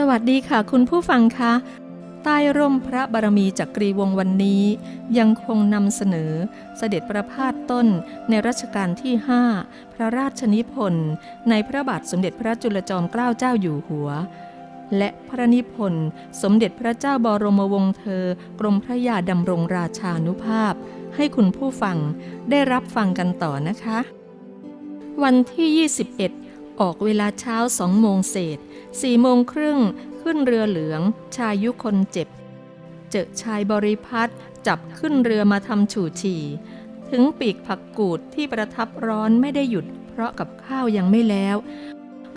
สวัสดีค่ะคุณผู้ฟังคะใต้ร่มพระบารมีจักกรีวงศ์วันนี้ ยังคงนำเสนอเสด็จประพาสต้นในรัชกาลที่ 5 พระราชนิพนธ์ในพระบาทสมเด็จพระจุลจอมเกล้าเจ้าอยู่หัว และพระนิพนธ์สมเด็จพระเจ้าบรมวงศ์เธอ กรมพระยาดำรงราชานุภาพ ให้คุณผู้ฟังได้รับฟังกันต่อนะคะ วันที่ 21 ออกเวลาเช้าสองโมงเศษ สี่โมงครึ่งขึ้นเรือเหลือง ชายุคนเจ็บ เจอชายบริพัตรจับขึ้นเรือมาทำฉู่ฉี่ ถึงปีกผักกูดที่ประทับร้อนไม่ได้หยุด เพราะกับข้าวยังไม่แล้ว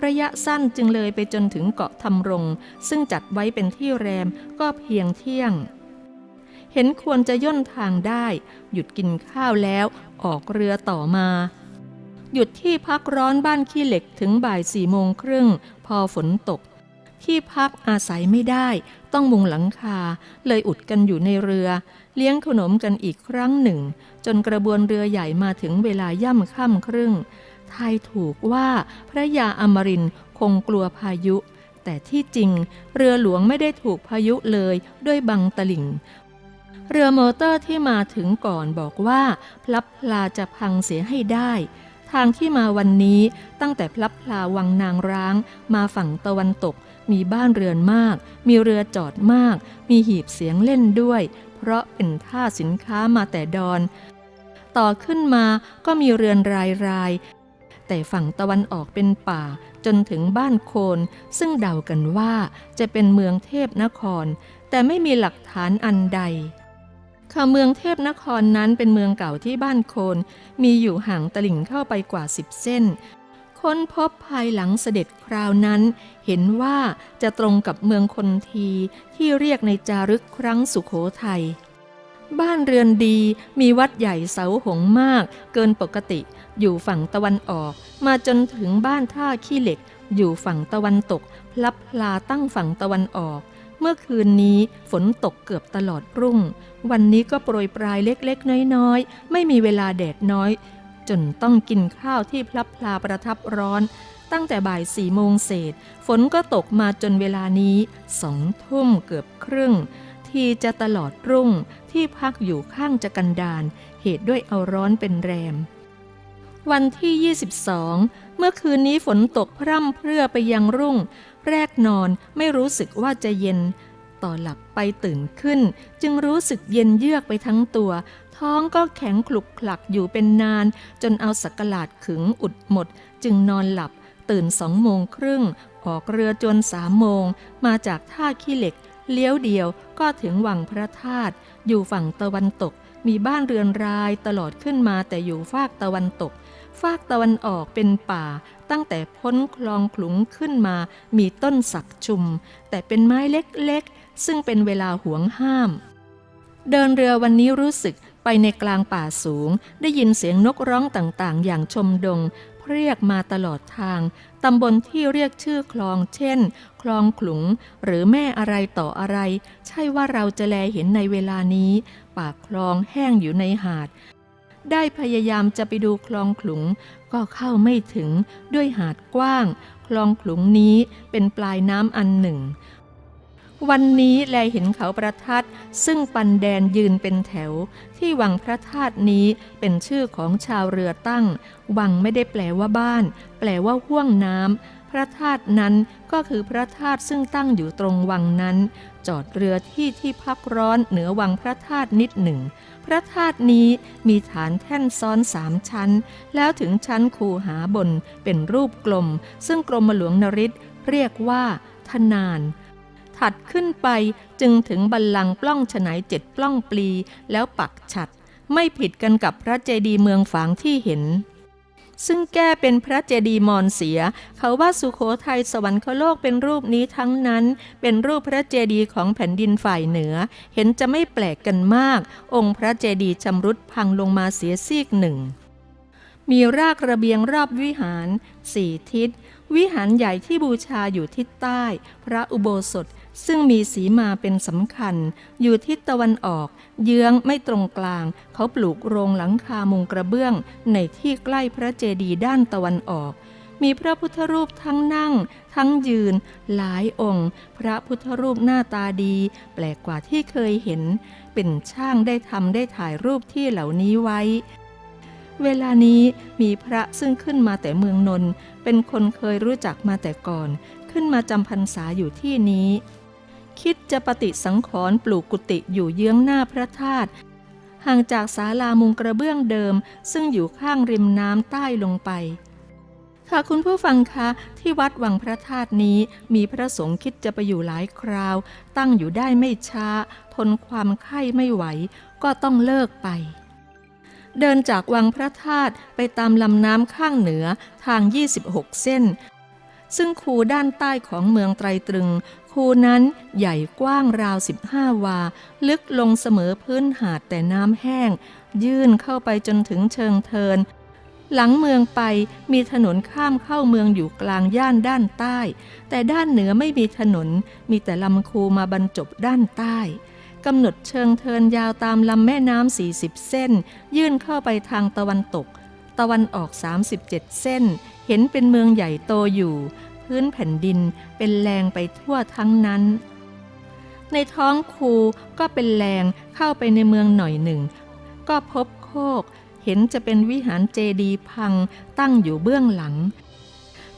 ระยะสั้นจึงเลยไปจนถึงเกาะทำรง ซึ่งจัดไว้เป็นที่แรมก็เพียงเที่ยง เห็นควรจะย่นทางได้ หยุดกินข้าวแล้วออกเรือต่อมาหยุดที่พักร้อนบ้านขี้เหล็กถึงบ่ายสี่โมงครึ่ง อฝนตก ที่พักอาศัยไม่ได้ต้องมุงหลังคาเลยอุดกันอยู่ในเรือ เลี้ยงขนมกันอีกครั้งหนึ่ง จนกระบวนเรือใหญ่มาถึงเวลาย่ำค่ำครึ่ง ทายถูกว่าพระยาอมรินคงกลัวพายุ แต่ที่จริง เรือหลวงไม่ได้ถูกพายุเลยด้วยบังตลิ่งเรือมอเตอร์ที่มาถึงก่อนบอกว่า พลับพลาจะพังเสียให้ได้ ทางที่มาวันนี้ตั้งแต่พลับพลาวังนางร้าง มาฝั่งตะวันตก มีบ้านเรือนมาก มีเรือจอดมาก มีหีบเสียงเล่นด้วย เพราะเป็นท่าสินค้ามาแต่ดอน ต่อขึ้นมาก็มีเรือนรายรายแต่ฝั่งตะวันออกเป็นป่าจนถึงบ้านโคน ซึ่งเดากันว่าจะเป็นเมืองเทพนคร แต่ไม่มีหลักฐานอันใด ค่ะเมืองเทพนครนั้นเป็นเมืองเก่าที่บ้านโคน มีอยู่ห่างตลิ่งเข้าไปกว่าสิบเส้น ค้นพบภายหลังเสด็จคราวนั้น เห็นว่าจะตรงกับเมืองคนทีที่เรียกในจารึกครั้งสุขโขทัยบ้านเรือนดีมีวัดใหญ่เสาหงมาก เกินปกติ อยู่ฝั่งตะวันออก มาจนถึงบ้านท่าขี้เหล็ก อยู่ฝั่งตะวันตกพลับพลาตั้งฝั่งตะวันออก เมื่อคืนนี้ฝนตกเกือบตลอดรุ่ง วันนี้ก็โปรยปลายเล็กๆ น้อยๆ ไม่มีเวลาแดดน้อย จนต้องกินข้าวที่พลับพลาประทับร้อน ตั้งแต่บ่ายสี่โมงเศษ ฝนก็ตกมาจนเวลานี้สองทุ่มเกือบครึ่ง ที่จะตลอดรุ่งที่พักอยู่ข้างจะกันดานเหตุด้วยเอาร้อนเป็นแรมวันที่ 22 เมื่อคืนนี้ฝนตกพร่ำเพรื่อไปยังรุ่ง แรกนอนไม่รู้สึกว่าจะเย็น ต่อหลับไปตื่นขึ้น จึงรู้สึกเย็นเยือกไปทั้งตัว ท้องก็แข็งคลุกคลักอยู่เป็นนาน จนเอาสักหลาดขึงอุดหมด จึงนอนหลับ ตื่นสองโมงครึ่ง ออกเรือจนสามโมง มาจากท่าขี้เหล็ก เลี้ยวเดียวก็ถึงวังพระธาตุอยู่ฝั่งตะวันตก มีบ้านเรือนรายตลอดขึ้นมาแต่อยู่ฝากตะวันตก ฝากตะวันออกเป็นป่า ตั้งแต่พ้นคลองขลุงขึ้นมา มีต้นสักชุม แต่เป็นไม้เล็กๆ ซึ่งเป็นเวลาหวงห้าม เดินเรือวันนี้รู้สึกไปในกลางป่าสูง ได้ยินเสียงนกร้องต่างๆ อย่างชมดง เรียกมาตลอดทาง ตำบลที่เรียกชื่อคลองเช่น คลองขลุง หรือแม่อะไรต่ออะไร ใช่ว่าเราจะแลเห็นในเวลานี้ ปากคลองแห้งอยู่ในหาด ได้พยายามจะไปดูคลองขลุง ก็เข้าไม่ถึงด้วยหาดกว้าง คลองขลุงนี้เป็นปลายน้ำอันหนึ่ง วันนี้แลเห็นเขาประทัด ซึ่งปันแดนยืนเป็นแถว ที่วังพระธาตุนี้เป็นชื่อของชาวเรือตั้ง วังไม่ได้แปลว่าบ้าน แปลว่าห่วงน้ำพระธาตุนั้นก็คือพระธาตุซึ่งตั้งอยู่ตรงวังนั้น จอดเรือที่ที่พักร้อนเหนือวังพระธาตุนิดหนึ่ง พระธาตุนี้มีฐานแท่นซ้อนสามชั้น แล้วถึงชั้นคูหาบนเป็นรูปกลม ซึ่งกรมหลวงนริศเรียกว่าทนาน ถัดขึ้นไปจึงถึงบัลลังก์ปล้องฉนายเจ็ดปล้องปลีแล้วปักฉัด ไม่ผิดกันกับพระเจดีย์เมืองฝางที่เห็น ซึ่งแก้เป็นพระเจดีย์มอญเสีย เขาว่าสุโขทัยสวรรคโลกเป็นรูปนี้ทั้งนั้น เป็นรูปพระเจดีย์ของแผ่นดินฝ่ายเหนือ เห็นจะไม่แปลกกันมาก องค์พระเจดีย์ชำรุดพังลงมาเสียซีกหนึ่ง มีรากระเบียงรอบวิหารสี่ทิศ วิหารใหญ่ที่บูชาอยู่ทิศใต้ พระอุโบสถ ซึ่งมีสีมาเป็นสำคัญ อยู่ทิศตะวันออก เยื้องไม่ตรงกลาง เขาปลูกโรงหลังคามุงกระเบื้องในที่ใกล้พระเจดีย์ด้านตะวันออก มีพระพุทธรูปทั้งนั่ง ทั้งยืน หลายองค์ พระพุทธรูปหน้าตาดี แปลกกว่าที่เคยเห็น เป็นช่างได้ทำได้ถ่ายรูปที่เหล่านี้ไว้เวลานี้มีพระซึ่งขึ้นมาแต่เมืองนนท์เป็นคนเคยรู้จักมาแต่ก่อน ขึ้นมาจำพรรษาอยู่ที่นี้ คิดจะปฏิสังขรณ์ปลูกกุฏิอยู่เยื้องหน้าพระธาตุห่างจากศาลามุงกระเบื้องเดิม ซึ่งอยู่ข้างริมน้ำใต้ลงไป ค่ะคุณผู้ฟังคะที่วัดวังพระธาตุนี้มีพระสงฆ์คิดจะไปอยู่หลายคราว ตั้งอยู่ได้ไม่ช้า ทนความไข้ไม่ไหว ก็ต้องเลิกไป เดินจากวังพระธาตุไปตามลำน้ำข้างเหนือทาง 26 เส้นซึ่งคูด้านใต้ของเมืองไตรตรึง คูนั้นใหญ่กว้างราว15วา ลึกลงเสมอพื้นหาดแต่น้ำแห้ง ยื่นเข้าไปจนถึงเชิงเทิน หลังเมืองไปมีถนนข้ามเข้าเมืองอยู่กลางย่านด้านใต้ แต่ด้านเหนือไม่มีถนน มีแต่ลำคูมาบรรจบด้านใต้กำหนดเชิงเทินยาวตามลำแม่น้ำ40 เส้น ยื่นเข้าไปทางตะวันตก ตะวันออก 37 เส้น เห็นเป็นเมืองใหญ่โตอยู่ พื้นแผ่นดินเป็นแรงไปทั่วทั้งนั้น ในท้องคูก็เป็นแรงเข้าไปในเมืองหน่อยหนึ่ง ก็พบโคก เห็นจะเป็นวิหารเจดีพังตั้งอยู่เบื้องหลัง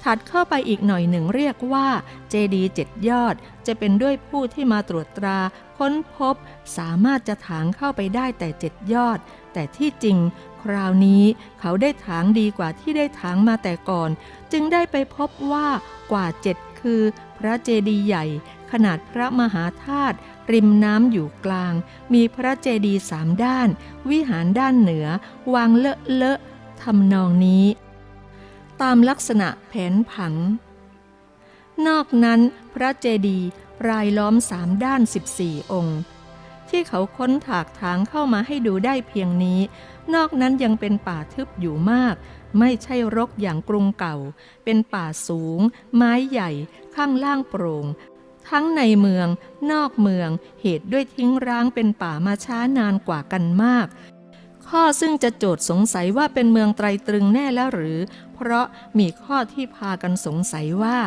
ถัดเข้าไปอีกหน่อยหนึ่งเรียกว่าเจดีเจ็ดยอดจะเป็นด้วยผู้ที่มาตรวจตราค้นพบสามารถจะถางเข้าไปได้แต่เจ็ดยอด แต่ที่จริง คราวนี้เขาได้ถางดีกว่าที่ได้ถางมาแต่ก่อน จึงได้ไปพบว่ากว่าเจ็ดคือ พระเจดีย์ใหญ่ ขนาดพระมหาธาตุริมน้ำอยู่กลาง มีพระเจดีย์สามด้าน วิหารด้านเหนือ วางเลอะเลอะทำนองนี้ ตามลักษณะแผนผัง นอกนั้นพระเจดีย์รายล้อมสามด้าน 14 องค์ ที่เขาค้นถากถางเข้ามาให้ดูได้เพียงนี้ นอกนั้นยังเป็นป่าทึบอยู่มาก ไม่ใช่รกอย่างกรุงเก่า เป็นป่าสูง ไม้ใหญ่ ข้างล่างโปร่ง ทั้งในเมือง นอกเมือง เหตุด้วยทิ้งร้างเป็นป่ามาช้านานกว่ากันมาก ข้อซึ่งจะโจทย์สงสัยว่าเป็นเมืองไตรตรึงแน่แล้วหรือ เพราะมีข้อที่พากันสงสัยว่า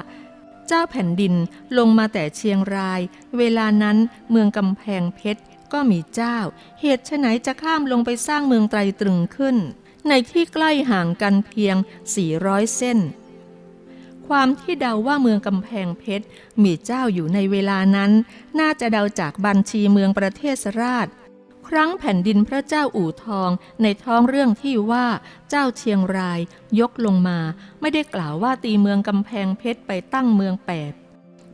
เจ้าแผ่นดินลงมาแต่เชียงราย เวลานั้นเมืองกำแพงเพชร ก็มีเจ้า เหตุไฉนจะข้ามลงไปสร้างเมืองไตรตรึงขึ้น ในที่ใกล้ห่างกันเพียง 400 เส้น ความที่เดาว่าเมืองกำแพงเพชรมีเจ้าอยู่ในเวลานั้น น่าจะเดาจากบัญชีเมืองประเทศราช ครั้งแผ่นดินพระเจ้าอู่ทองในท้องเรื่องที่ว่าเจ้าเชียงรายยกลงมา ไม่ได้กล่าวว่าตีเมืองกำแพงเพชรไปตั้งเมืองแปด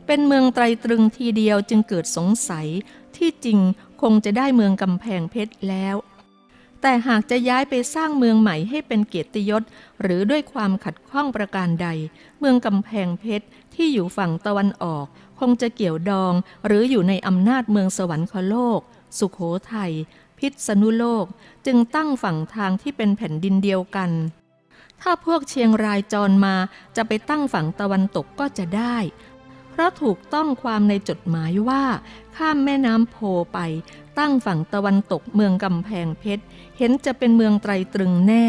เป็นเมืองไตรตรึงทีเดียวจึงเกิดสงสัยที่จริง คงจะได้เมืองกำแพงเพชรแล้ว แต่หากจะย้ายไปสร้างเมืองใหม่ให้เป็นเกียรติยศ หรือด้วยความขัดข้องประการใด เมืองกำแพงเพชรที่อยู่ฝั่งตะวันออก คงจะเกี่ยวดอง หรืออยู่ในอำนาจเมืองสวรรคโลก สุขโขทัยพิษณุโลกจึงตั้งฝั่งทางที่เป็นแผ่นดินเดียวกัน ถ้าพวกเชียงรายจรมาจะไปตั้งฝั่งตะวันตกก็จะได้ เพราะถูกต้องความในจดหมายว่า ข้ามแม่น้ำโพไป ตั้งฝั่งตะวันตกเมืองกำแพงเพชร เห็นจะเป็นเมืองไตรตรึงแน่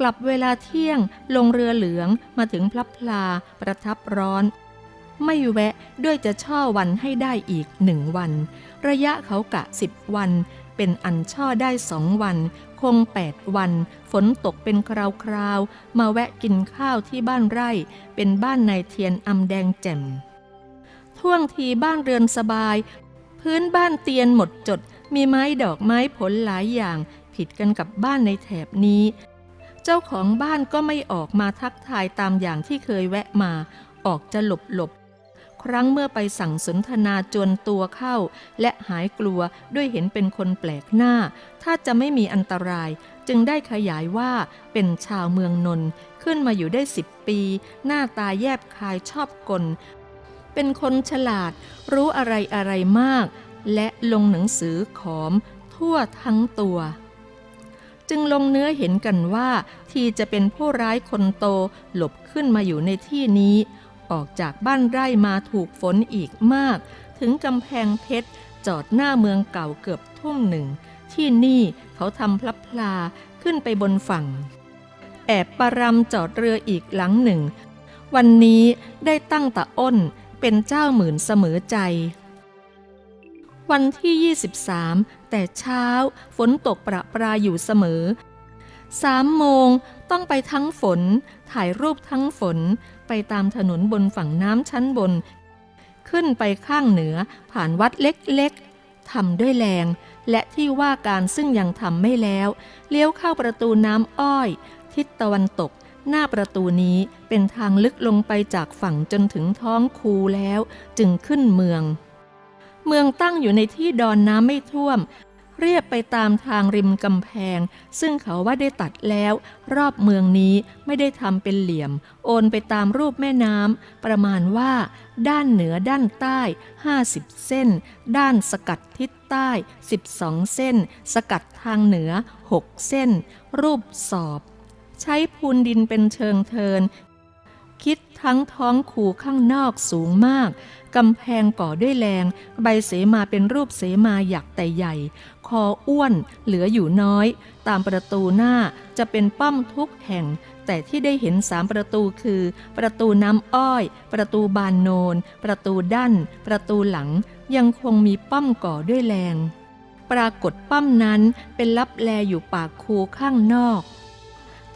กลับเวลาเที่ยงลงเรือเหลืองมาถึงพลับพลาประทับร้อน ไม่แวะด้วยจะช่อวันให้ได้อีกหนึ่งวัน ระยะเขากะสิบวัน เป็นอันช่อได้สองวัน คงแปดวัน ฝนตกเป็นคราวๆมาแวะกินข้าวที่บ้านไร่ เป็นบ้านนายเทียนอำแดงแจ่ม ท่วงทีบ้านเรือนสบาย พื้นบ้านเตียนหมดจด มีไม้ดอกไม้ผลหลายอย่าง ผิดกันกับบ้านในแถบนี้ เจ้าของบ้านก็ไม่ออกมาทักทายตามอย่างที่เคยแวะมา ออกจะหลบหลบครั้งเมื่อไปสั่งสนทนาจวนตัวเข้า และหายกลัวด้วยเห็นเป็นคนแปลกหน้า ถ้าจะไม่มีอันตราย จึงได้ขยายว่าเป็นชาวเมืองนนท์ขึ้นมาอยู่ได้สิบปี หน้าตาแยบคายชอบกล เป็นคนฉลาด รู้อะไรอะไรมาก และลงหนังสือขอมทั่วทั้งตัว จึงลงเนื้อเห็นกันว่า ทีจะเป็นผู้ร้ายคนโตหลบขึ้นมาอยู่ในที่นี้ ออกจากบ้านไร่มาถูกฝนอีกมาก ถึงกำแพงเพชรจอดหน้าเมืองเก่าเกือบทุ่มหนึ่ง ที่นี่เขาทำพลับพลาขึ้นไปบนฝั่ง แอบปารำจอดเรืออีกหลังหนึ่ง วันนี้ได้ตั้งตะอ้น เป็นเจ้าหมื่นเสมอใจ วันที่ 23 แต่เช้าฝนตกประปรายอยู่เสมอสามโมงต้องไปทั้งฝน ถ่ายรูปทั้งฝนไปตามถนนบนฝั่งน้ำชั้นบน ขึ้นไปข้างเหนือผ่านวัดเล็กๆทำด้วยแรง และที่ว่าการซึ่งยังทำไม่แล้ว เลี้ยวเข้าประตูน้ำอ้อย ทิศตะวันตก หน้าประตูนี้เป็นทางลึกลงไปจากฝั่งจนถึงท้องคูแล้วจึงขึ้นเมือง เมืองตั้งอยู่ในที่ดอนน้ำไม่ท่วม เรียบไปตามทางริมกำแพง ซึ่งเขาว่าได้ตัดแล้ว รอบเมืองนี้ไม่ได้ทำเป็นเหลี่ยม โอนไปตามรูปแม่น้ำประมาณว่า ด้านเหนือด้านใต้ 50 เส้น ด้านสกัดทิศใต้ 12 เส้น สกัดทางเหนือ 6 เส้น รูปสอบ ใช้พูนดินเป็นเชิงเทิน คิดทั้งท้องคูข้างนอกสูงมาก กำแพงก่อด้วยแรง ใบเสมาเป็นรูปเสมาหยักแต่ใหญ่ คออ้วนเหลืออยู่น้อย ตามประตูหน้าจะเป็นป้อมทุกแห่ง แต่ที่ได้เห็นสามประตูคือ ประตูน้ำอ้อย ประตูบานโนน ประตูด้านประตูหลังยังคงมีป้อมก่อด้วยแรง ปรากฏป้อมนั้นเป็นลับแลอยู่ปากคูข้างนอก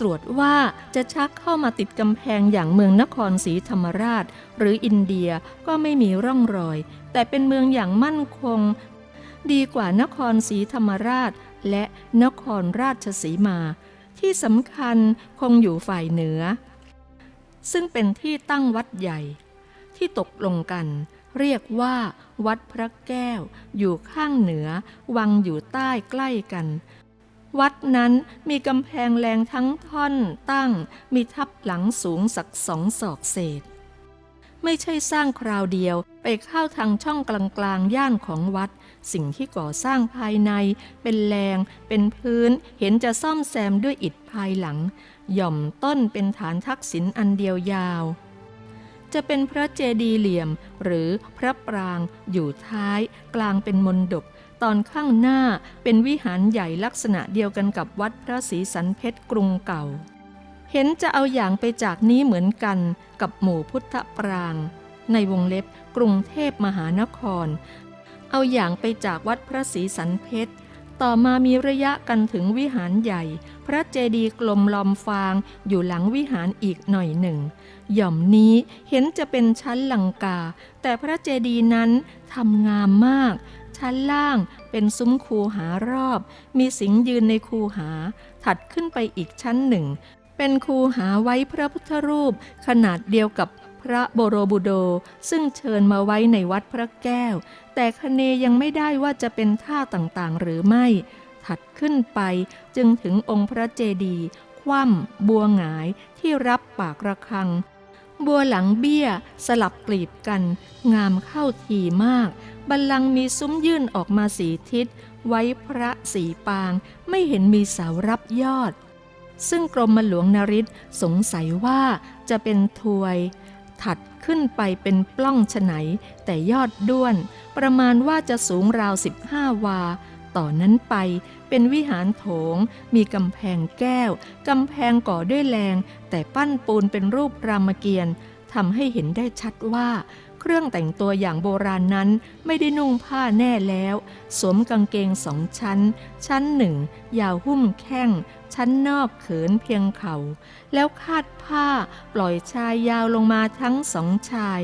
ตรวจว่าจะชักเข้ามาติดกำแพงอย่างเมืองนครศรีธรรมราช หรืออินเดียก็ไม่มีร่องรอย แต่เป็นเมืองอย่างมั่นคง ดีกว่านครศรีธรรมราช และนครราชสีมา ที่สำคัญคงอยู่ฝ่ายเหนือ ซึ่งเป็นที่ตั้งวัดใหญ่ ที่ตกลงกัน เรียกว่าวัดพระแก้ว อยู่ข้างเหนือ วังอยู่ใต้ใกล้กัน วัดนั้นมีกำแพงแรงทั้งท่อนตั้ง มีทับหลังสูงสักสองศอกเศษ ไม่ใช่สร้างคราวเดียวไปเข้าทางช่องกลางๆย่านของวัด สิ่งที่ก่อสร้างภายใน เป็นแรงเป็นพื้นเห็นจะซ่อมแซมด้วยอิฐภายหลัง หย่อมต้นเป็นฐานทักษิณอันเดียวยาว จะเป็นพระเจดีย์เหลี่ยมหรือพระปรางอยู่ท้ายกลางเป็นมนดบ ตอนข้างหน้าเป็นวิหารใหญ่ลักษณะเดียวกันกับวัดพระศรีสันเพชรกรุงเก่า เห็นจะเอาอย่างไปจากนี้เหมือนกันกับหมู่พุทธปราง ในวงเล็บกรุงเทพมหานคร เอาอย่างไปจากวัดพระศรีสันเพชรต่อมามีระยะกันถึงวิหารใหญ่ พระเจดีย์กลมลอมฟางอยู่หลังวิหารอีกหน่อยหนึ่ง หย่อมนี้เห็นจะเป็นชั้นลังกา แต่พระเจดีย์นั้นทำงามมาก ชั้นล่างเป็นซุ้มคูหารอบ มีสิงยืนในคูหา ถัดขึ้นไปอีกชั้นหนึ่ง เป็นคูหาไว้พระพุทธรูป ขนาดเดียวกับพระโบโรบุโด ซึ่งเชิญมาไว้ในวัดพระแก้ว แต่คเนยังไม่ได้ว่าจะเป็นท่าต่างๆ หรือไม่ ถัดขึ้นไปจึงถึงองค์พระเจดีย์คว่ำบัวหงายที่รับปากระฆัง บัวหลังเบี้ยสลับกลีบกัน งามเข้าทีมาก บัลลังก์มีซุ้มยื่นออกมาสีทิศ ไว้พระสีปาง ไม่เห็นมีเสารับยอด ซึ่งกรมหลวงนริศสงสัยว่าจะเป็นทวย ถัดขึ้นไปเป็นปล้องฉไนแต่ยอดด้วน ประมาณว่าจะสูงราว 15 วา ต่อนนั้นไปเป็นวิหารโถง มีกำแพงแก้ว กำแพงก่อด้วยแรง แต่ปั้นปูนเป็นรูปรามเกียรติ์ทำให้เห็นได้ชัดว่า เครื่องแต่งตัวอย่างโบราณนั้นไม่ได้นุ่งผ้าแน่แล้ว สวมกางเกงสองชั้น ชั้นหนึ่งยาวหุ้มแข้ง ชั้นนอกเขินเพียงเขา่า แล้วคาดผ้าปล่อยชายยาวลงมาทั้งสองชาย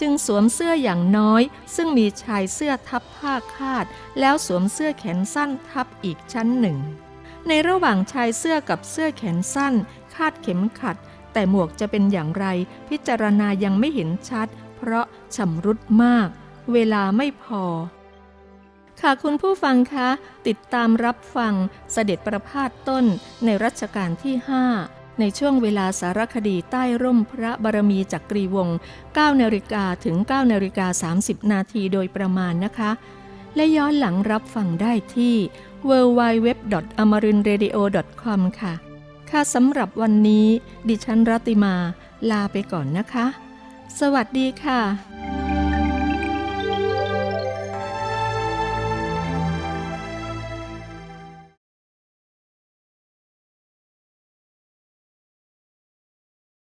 จึงสวมเสื้ออย่างน้อย ซึ่งมีชายเสื้อทับผ้าคาด แล้วสวมเสื้อแขนสั้นทับอีกชั้นหนึ่ง ในระหว่างชายเสื้อกับเสื้อแขนสั้น คาดเข็มขัดแต่หมวกจะเป็นอย่างไรพิจารณายังไม่เห็นชัด เพราะชำรุดมาก เวลาไม่พอ ค่ะคุณผู้ฟังคะ ติดตามรับฟังเสด็จประพาสต้นในรัชกาลที่ 5 ในช่วงเวลาสารคดีใต้ร่มพระบารมีจักรีวงศ์9นาฬิกาถึง9นาฬิกา30 นาทีโดยประมาณนะคะ และย้อนหลังรับฟังได้ที่ www.amarinradio.com ค่ะ ค่ะสำหรับวันนี้ ดิฉันรัติมาลาไปก่อนนะคะ สวัสดีค่ะ